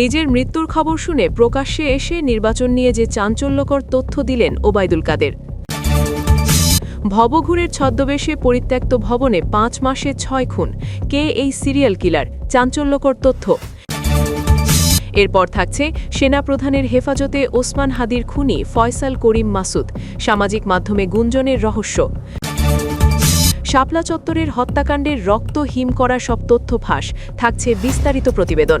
নিজের মৃত্যুর খবর শুনে প্রকাশ্যে এসে নির্বাচন নিয়ে যে চাঞ্চল্যকর তথ্য দিলেন ওবায়দুল কাদের। ভবঘুরের ছদ্মবেশে পরিত্যক্ত ভবনে পাঁচ মাসে ছয় খুন। কে এই সিরিয়াল কিলার? চাঞ্চল্যকর তথ্য। এরপর থাকছে সেনাপ্রধানের হেফাজতে ওসমান হাদির খুনি ফয়সাল করিম মাসুদ, সামাজিক মাধ্যমে গুঞ্জনের রহস্য। শাপলা চত্বরের হত্যাকাণ্ডের রক্ত হিম করা সব তথ্য ফাঁস, থাকছে বিস্তারিত প্রতিবেদন।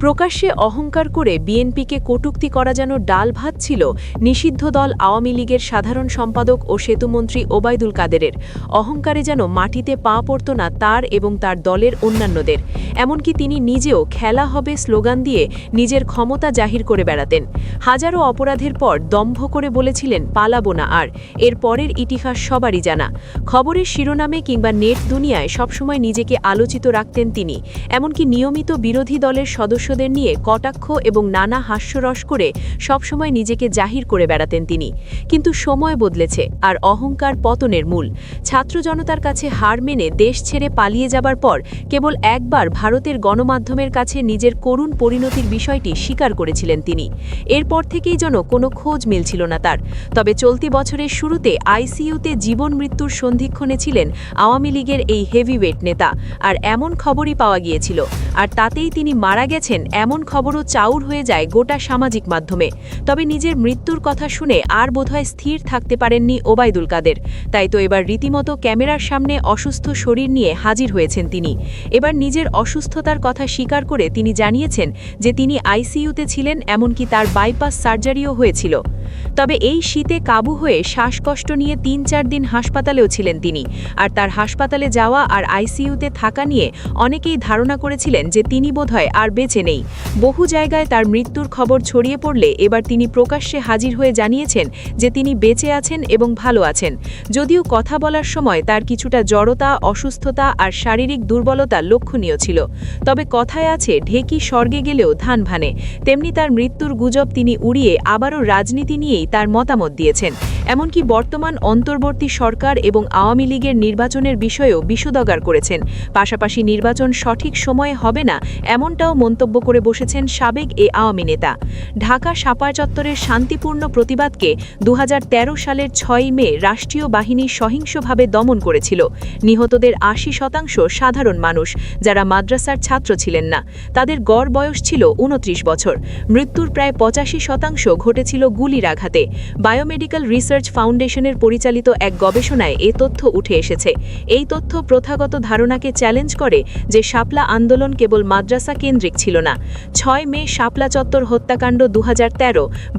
প্রকাশ্যে অহংকার করে বিএনপিকে কটূক্তি করা যেন ডাল ভাত ছিল, নিষিদ্ধ দল আওয়ামী লীগের সাধারণ সম্পাদক ও সেতুমন্ত্রী ওবায়দুল কাদেরের। অহংকারে যেন মাটিতে পা পড়ত না তার এবং তার দলের অন্যান্যদের। এমনকি তিনি নিজেও খেলা হবে স্লোগান দিয়ে নিজের ক্ষমতা জাহির করে বেড়াতেন। হাজারো অপরাধের পর দম্ভ করে বলেছিলেন, পালাবো না আর। এর পরের ইতিহাস সবারই জানা। খবরের শিরোনামে কিংবা নেট দুনিয়ায় সবসময় নিজেকে আলোচিত রাখতেন তিনি। এমনকি নিয়মিত বিরোধী দলের সদস্যদের নিয়ে কটাক্ষ এবং নানা হাস্যরস করে সবসময় নিজেকে জাহির করে বেড়াতেন তিনি। কিন্তু সময় বদলেছে আর অহংকার পতনের মূল। ছাত্র জনতার কাছে হার মেনে দেশ ছেড়ে পালিয়ে যাবার পর কেবল একবার ভারতের গণমাধ্যমের কাছে নিজের করুণ পরিণতির বিষয়টি স্বীকার করেছিলেন তিনি। এরপর থেকেই যেন কোনো খোঁজ মিলছিল না তার। তবে চলতি বছরের শুরুতে আইসিইউতে জীবন মৃত্যুর সন্ধিক্ষণে ছিলেন আওয়ামী লীগের এই হেভিওয়েট নেতা। আর এমন খবরই পাওয়া গিয়েছিল। আর তাতেই তিনি মারা গেছেন এমন খবরও চাউর হয়ে যায় গোটা সামাজিক মাধ্যমে। তবে নিজের মৃত্যুর কথা শুনে আর বোধহয় স্থির থাকতে পারেননি ওবায়দুল কাদের। তাই তো এবার রীতিমতো ক্যামেরার সামনে অসুস্থ শরীর নিয়ে হাজির হয়েছেন তিনি। এবার নিজের অসুস্থতার কথা স্বীকার করে তিনি জানিয়েছেন যে তিনি আইসিইউতে ছিলেন, এমনকি তার বাইপাস সার্জারিও হয়েছিল। তবে এই শীতে কাবু হয়ে শ্বাসকষ্ট নিয়ে তিন চার দিন হাসপাতালেও ছিলেন তিনি। আর তার হাসপাতালে যাওয়া আর আইসিইউতে থাকা নিয়ে অনেকেই ধারণা করেছিলেন যে তিনি বোধহয় আর বেঁচে নেই। বহু জায়গায় তার মৃত্যুর খবর ছড়িয়ে পড়লে এবার তিনি প্রকাশ্যে হাজির হয়ে জানিয়েছেন যে তিনি বেঁচে আছেন এবং ভালো আছেন। যদিও কথা বলার সময় তার কিছুটা জড়তা, অসুস্থতা আর শারীরিক দুর্বলতা লক্ষণীয় ছিল। তবে কথায় আছে, ঢেকি স্বর্গে গেলেও ধান ভানে। তেমনি তার মৃত্যুর গুজব তিনি উড়িয়ে আবারও রাজনীতি নিয়েই তার মতামত দিয়েছেন। এমনকি বর্তমান অন্তর্বর্তী সরকার এবং আওয়ামী লীগের নির্বাচনের বিষয়েও বিষোদগার করেছেন। পাশাপাশি নির্বাচন সঠিক সময়ে হবে না এমনটাও মন্তব্য করে বসেছেন সাবেক এ আওয়ামী নেতা। ঢাকা সাপার চত্বরের শান্তিপূর্ণ প্রতিবাদকে দু হাজার তেরো সালের ছয় মে রাষ্ট্রীয় বাহিনী সহিংসভাবে দমন করেছিল। নিহতদের আশি শতাংশ সাধারণ মানুষ, যারা মাদ্রাসার ছাত্র ছিলেন না। তাদের গড় বয়স ছিল উনত্রিশ বছর। মৃত্যুর প্রায় পঁচাশি শতাংশ ঘটেছিল গুলির আঘাতে। বায়োমেডিক্যাল রিসার্চ ফাউন্ডেশনের পরিচালিত এক গবেষণায় এ তথ্য উঠে এসেছে। এই তথ্য প্রথাগত ধারণাকে চ্যালেঞ্জ করে যে শাপলা আন্দোলন কেবল মাদ্রাসা কেন্দ্রিক ছিল না। ছয় মে শাপলা চত্বর হত্যাকাণ্ড দু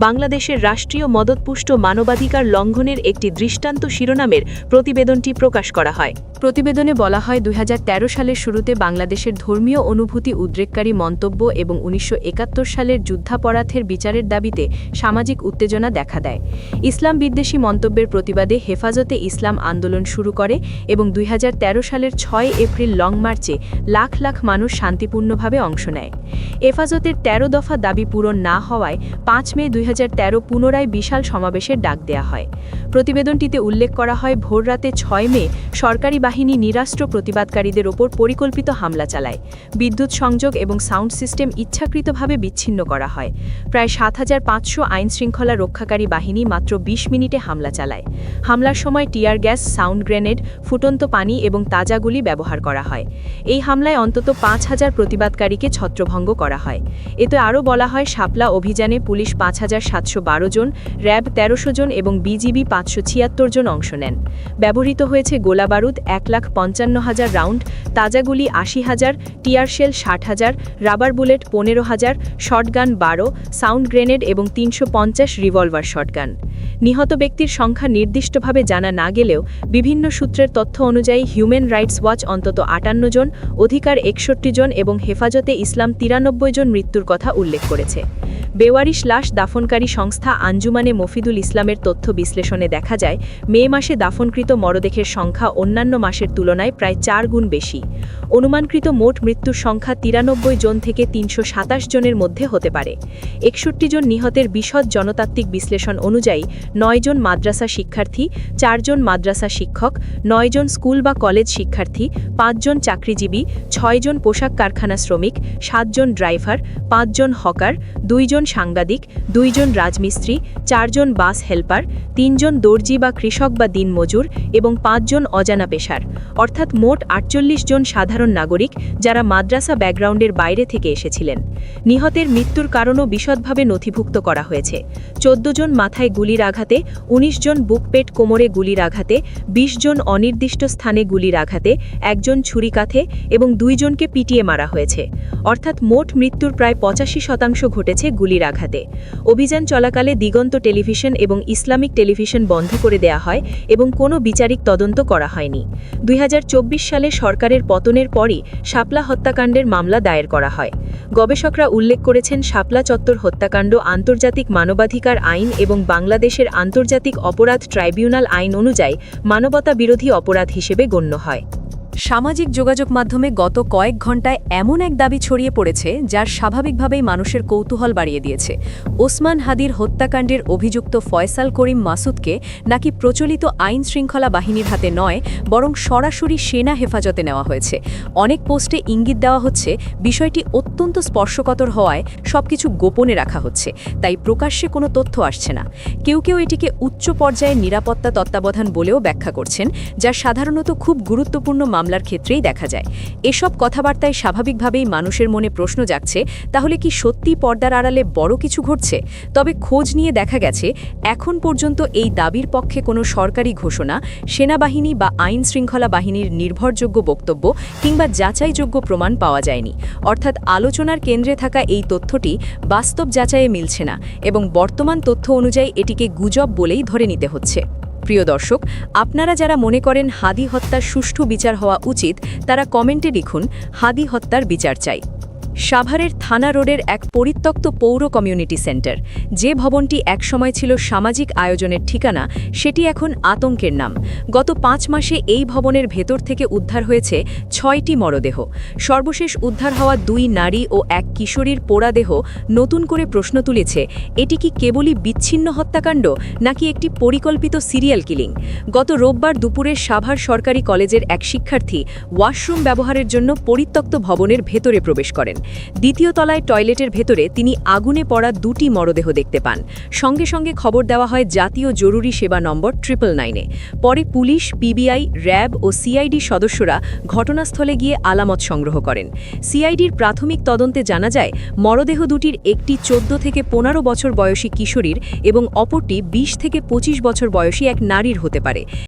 বাংলাদেশের রাষ্ট্রীয় মদতপুষ্ট মানবাধিকার লঙ্ঘনের একটি দৃষ্টান্ত শিরোনামের প্রতিবেদনটি প্রকাশ করা হয়। প্রতিবেদনে বলা হয় দুই হাজার তেরো সালের শুরুতে বাংলাদেশের ধর্মীয় অনুভূতি উদ্রেককারী মন্তব্য এবং উনিশশো একাত্তর সালের যুদ্ধাপরাধের বিচারের দাবিতে সামাজিক উত্তেজনা দেখা দেয়। ইসলাম বিদ্বেষী মন্তব্যের প্রতিবাদে হেফাজতে ইসলাম আন্দোলন শুরু করে এবং দুই হাজার তেরো সালের ছয় এপ্রিল লং মার্চে লাখ লাখ মানুষ শান্তিপূর্ণভাবে অংশ নেয়। হেফাজতের ১৩ দফা দাবি পূরণ না হওয়ায় পাঁচ মে দুই হাজার তেরো পুনরায় বিশাল সমাবেশের ডাক দেয়া হয়। প্রতিবেদনটিতে উল্লেখ করা হয় ভোররাতে ছয় মে সরকারি বাহিনী নিরাস্ত্র প্রতিবাদকারীদের ওপর পরিকল্পিত হামলা চালায়। বিদ্যুৎ সংযোগ এবং সাউন্ড সিস্টেম ইচ্ছাকৃতভাবে বিচ্ছিন্ন করা হয়। প্রায় সাত হাজার পাঁচশো আইনশৃঙ্খলা রক্ষাকারী বাহিনী মাত্র ২০ মিনিটে হামলা চালায়। হামলার সময় টিয়ার গ্যাস, সাউন্ড গ্রেনেড, ফুটন্ত পানি এবং তাজা গুলি ব্যবহার করা হয়। এই হামলায় অন্তত পাঁচ হাজার প্রতিবাদকারীকে ছত্রভঙ্গ করা হয়। এতে আরও বলা হয়, শাপলা অভিযানে পুলিশ পাঁচ হাজার সাতশো বারো জন, র্যাব তেরোশো জন এবং বিজিবি পাঁচশো ছিয়াত্তর জন অংশ নেন। ব্যবহৃত হয়েছে গোলাবারুদ এক লাখ পঞ্চান্ন হাজার রাউন্ড তাজাগুলি আশি হাজার টিয়ারশেল ষাট হাজার, রাবার বুলেট পনেরো হাজার, শটগান বারো, সাউন্ড গ্রেনেড এবং তিনশো পঞ্চাশ রিভলভার শটগান। নিহত ব্যক্তির সংখ্যা নির্দিষ্টভাবে জানা না গেলেও বিভিন্ন সূত্রের তথ্য অনুযায়ী হিউম্যান রাইটস ওয়াচ অন্তত আটান্ন জন, অধিকার একষট্টি জন এবং হেফাজতে ইসলাম তিরানব্বই জন মৃত্যুর কথা উল্লেখ করেছে। বেওয়ারিশ লাশ দাফনকারী সংস্থা আঞ্জুমানে মফিদুল ইসলামের তথ্য বিশ্লেষণে দেখা যায়, মে মাসে দাফনকৃত মরদেহের সংখ্যা অন্যান্য মাসের তুলনায় প্রায় চার গুণ বেশি। অনুমানকৃত মোট মৃত্যুর সংখ্যা তিরানব্বই জন থেকে তিনশো সাতাশ জনের মধ্যে হতে পারে। একষট্টি জন নিহতের বিশদ জনতাত্ত্বিক বিশ্লেষণ অনুযায়ী, নয় জন মাদ্রাসা শিক্ষার্থী চারজন মাদ্রাসা শিক্ষক, নয় জন স্কুল বা কলেজ শিক্ষার্থী পাঁচজন চাকরিজীবী ছয়জন পোশাক কারখানা শ্রমিক সাতজন ড্রাইভার পাঁচজন হকার দুইজন সাংবাদিক, দুইজন রাজমিস্ত্রি, চারজন বাস হেল্পার, তিনজন দর্জি বা কৃষক বা দিনমজুর এবং পাঁচজন অজানা পেশার। অর্থাৎ মোট আটচল্লিশ জন সাধারণ নাগরিক যারা মাদ্রাসা ব্যাকগ্রাউন্ডের বাইরে থেকে এসেছিলেন। নিহতের মৃত্যুর কারণও বিশদভাবে নথিভুক্ত করা হয়েছে। চোদ্দ জন মাথায় গুলির আঘাতে ১৯ জন বুকপেট কোমরে গুলির আঘাতে ২০ জন অনির্দিষ্ট স্থানে গুলির আঘাতে, একজন ছুরিকাথে এবং দুইজনকে পিটিয়ে মারা হয়েছে। অর্থাৎ মোট মৃত্যুর প্রায় পঁচাশি শতাংশ ঘটেছে গুলির আঘাতে অভিযান চলাকালে দিগন্ত টেলিভিশন এবং ইসলামিক টেলিভিশন বন্ধ করে দেয়া হয় এবং কোনো বিচারিক তদন্ত করা হয়নি। দুই হাজার চব্বিশ সালে সরকারের পতনের পরই শাপলা হত্যাকাণ্ডের মামলা দায়ের করা হয়। গবেষকরা উল্লেখ করেছেন, শাপলা চত্বর হত্যাকাণ্ড আন্তর্জাতিক মানবাধিকার আইন এবং বাংলাদেশের আন্তর্জাতিক অপরাধ ট্রাইব্যুনাল আইন অনুযায়ী মানবতা বিরোধী অপরাধ হিসেবে গণ্য হয়। সামাজিক যোগাযোগ মাধ্যমে গত কয়েক ঘন্টায় এমন এক দাবি ছড়িয়ে পড়েছে, যার স্বাভাবিকভাবেই মানুষের কৌতূহল বাড়িয়ে দিয়েছে। ওসমান হাদির হত্যাকাণ্ডের অভিযুক্ত ফয়সাল করিম মাসুদকে নাকি প্রচলিত আইন শৃঙ্খলা বাহিনীর হাতে নয়, বরং সরাসরি সেনা হেফাজতে নেওয়া হয়েছে। অনেক পোস্টে ইঙ্গিত দেওয়া হচ্ছে, বিষয়টি অত্যন্ত স্পর্শকতর হওয়ায় সবকিছু গোপনে রাখা হচ্ছে, তাই প্রকাশ্যে কোনো তথ্য আসছে না। কেউ কেউ এটিকে উচ্চ পর্যায়ের নিরাপত্তা তত্ত্বাবধান বলেও ব্যাখ্যা করছেন, যা সাধারণত খুব গুরুত্বপূর্ণ মামলার ক্ষেত্রেই দেখা যায়। এসব কথাবার্তায় স্বাভাবিকভাবেই মানুষের মনে প্রশ্ন জাগছে, তাহলে কি সত্যি পর্দার আড়ালে বড় কিছু ঘটছে? তবে খোঁজ নিয়ে দেখা গেছে, এখন পর্যন্ত এই দাবির পক্ষে কোনো সরকারি ঘোষণা, সেনাবাহিনী বা আইন শৃঙ্খলা বাহিনীর নির্ভরযোগ্য বক্তব্য কিংবা যাচাইযোগ্য প্রমাণ পাওয়া যায়নি। অর্থাৎ আলোচনার কেন্দ্রে থাকা এই তথ্যটি বাস্তব যাচাইয়ে মিলছে না এবং বর্তমান তথ্য অনুযায়ী এটিকে গুজব বলেই ধরে নিতে হচ্ছে। প্রিয় দর্শক, আপনারা যারা মনে করেন হাদি হত্যার সুষ্ঠু বিচার হওয়া উচিত, তারা কমেন্টে লিখুন, হাদি হত্যার বিচার চাই। সাভারের থানা রোডের এক পরিত্যক্ত পৌর কমিউনিটি সেন্টার। যে ভবনটি একসময় ছিল সামাজিক আয়োজনের ঠিকানা, সেটি এখন আতঙ্কের নাম। গত পাঁচ মাসে এই ভবনের ভেতর থেকে উদ্ধার হয়েছে ছয়টি মরদেহ। সর্বশেষ উদ্ধার হওয়া দুই নারী ও এক কিশোরীর পোড়া দেহ নতুন করে প্রশ্ন তুলেছে, এটি কি কেবলই বিচ্ছিন্ন হত্যাকাণ্ড, নাকি একটি পরিকল্পিত সিরিয়াল কিলিং? গত রোববার দুপুরে সাভার সরকারি কলেজের এক শিক্ষার্থী ওয়াশরুম ব্যবহারের জন্য পরিত্যক্ত ভবনের ভেতরে প্রবেশ করেন। দ্বিতীয় তলায় টয়লেটের ভেতরে তিনি আগুনে পড়া দুটি মরদেহ দেখতে পান। সঙ্গে সঙ্গে খবর দেওয়া হয় জাতীয় জরুরি সেবা নম্বর ট্রিপল নাইনে। পরে পুলিশ, পিবিআই, র্যাব ও সিআইডি সদস্যরা ঘটনাস্থলে গিয়ে আলামত সংগ্রহ করেন। সিআইডির প্রাথমিক তদন্তে জানা যায়, মরদেহ দুটির একটি চোদ্দ থেকে পনেরো বছর বয়সী কিশোরীর এবং অপরটি ২০ থেকে ২৫ বছর বয়সী এক নারীর হতে পারে।